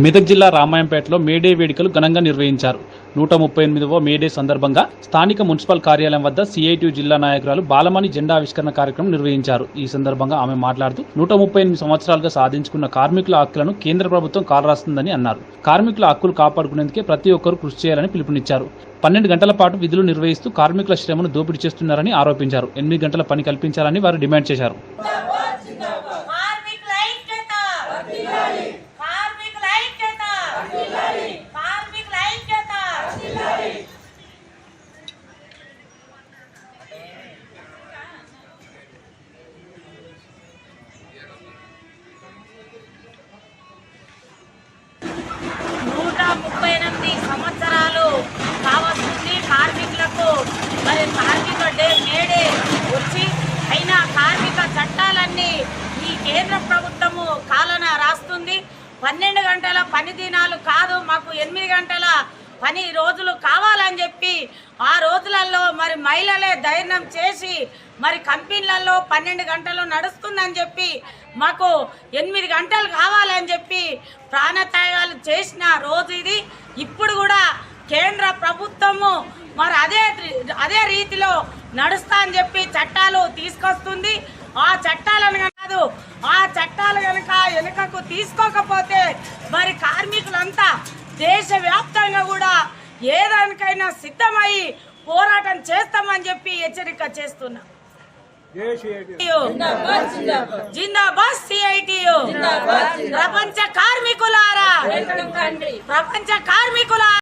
మెదక్ జిల్లా రామాయంపేటలో మేడే వేడుకలు ఘనంగా నిర్వహించారు. నూట ముప్పై ఎనిమిదవ మేడే సందర్భంగా స్థానిక మున్సిపల్ కార్యాలయం వద్ద సిఐటి జిల్లా నాయకురాలు బాలమణి జెండా ఆవిష్కరణ కార్యక్రమం నిర్వహించారు. ఈ సందర్భంగా ఆమె మాట్లాడుతూ నూట ముప్పై ఎనిమిది సంవత్సరాలుగా సాధించుకున్న కార్మికుల హక్కులను కేంద్ర ప్రభుత్వం కాలరాస్తుందని అన్నారు. కార్మికుల హక్కులు కాపాడుకునేందుకే ప్రతి ఒక్కరూ కృషి చేయాలని పిలుపునిచ్చారు. పన్నెండు గంటల పాటు విధులు నిర్వహిస్తూ కార్మికుల శ్రమను దోపిడీ చేస్తున్నారని ఆరోపించారు. ఎనిమిది గంటల పని కల్పించాలని వారు డిమాండ్ చేశారు కార్మికుల ఐక్యత కార్మికుల ఐక్యత కార్మికుల ఐక్యత. నూట ముప్పై ఎనిమిది సంవత్సరాలు కావస్తుంది కార్మికులకు. మరి కార్మిక డే మేడే వచ్చి అయినా కార్మిక చట్టాలన్నీ ఈ కేంద్ర ప్రభుత్వము కాలన రాస్తుంది పన్నెండు గంటల పని దినాలు కాదు మాకు ఎనిమిది గంటల పని రోజులు కావాలని చెప్పి ఆ రోజులలో మరి మహిళలే ధైర్యం చేసి మరి కంపెనీలలో పన్నెండు గంటలు నడుస్తుందని చెప్పి మాకు ఎనిమిది గంటలు కావాలని చెప్పి ప్రాణత్యాగాలు చేసిన రోజు ఇది. ఇప్పుడు కూడా కేంద్ర ప్రభుత్వము మరి అదే అదే రీతిలో నడుస్తా అని చెప్పి చట్టాలు తీసుకొస్తుంది. ఆ చట్ట కాదు ఆ చట్టాలు కనుక వెనుకకు తీసుకోకపోతే మరి కార్మికులంతా దేశవ్యాప్తంగా కూడా ఏదానికైనా సిద్ధమై పోరాటం చేస్తామని చెప్పి హెచ్చరిక చేస్తున్నా. జిందాబాద్ సిఐటియు. ప్రపంచ కార్మికులారా. ప్రపంచ కార్మికుల